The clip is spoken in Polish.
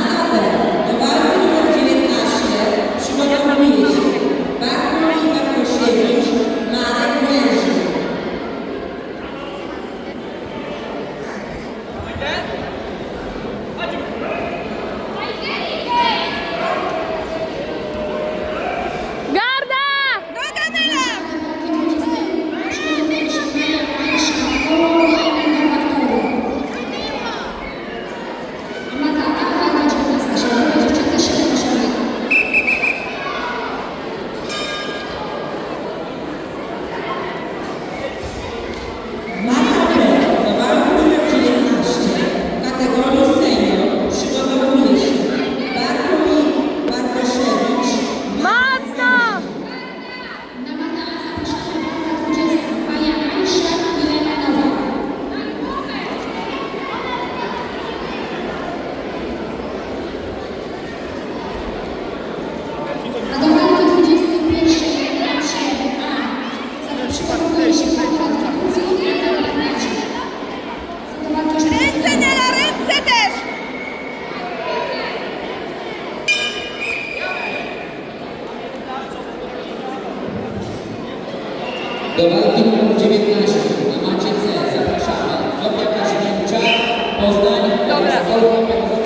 Okay. Do walki numer 19 na macie C zapraszamy. Zofia Kaźniewicza, Poznań. Oraz Olga